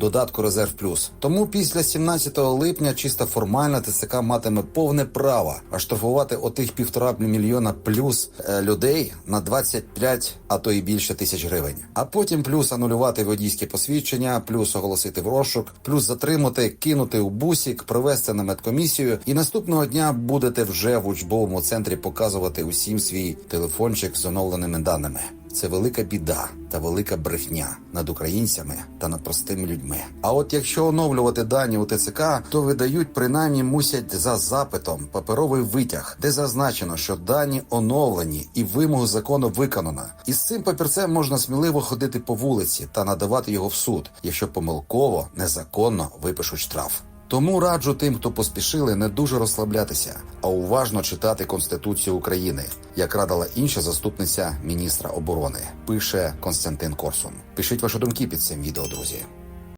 додатку Резерв Плюс. Тому після 17 липня чисто формально ТЦК матиме повне право оштрафувати отих півтора мільйона плюс е, людей на 25, а то і більше тисяч гривень. А потім плюс анулювати водійське посвідчення, плюс оголосити в розшук, плюс затримати, кинути у бусік, привезти на медкомісію. І наступного дня будете вже в учбовому центрі показувати усім свій телефончик з оновленими даними. Це велика біда та велика брехня над українцями та над простими людьми. А от якщо оновлювати дані у ТЦК, то видають принаймні мусять за запитом паперовий витяг, де зазначено, що дані оновлені і вимогу закону виконано. І з цим папірцем можна сміливо ходити по вулиці та надавати його в суд, якщо помилково незаконно випишуть штраф. Тому раджу тим, хто поспішили, не дуже розслаблятися, а уважно читати Конституцію України, як радила інша заступниця міністра оборони, пише Константин Корсун. Пишіть ваші думки під цим відео, друзі.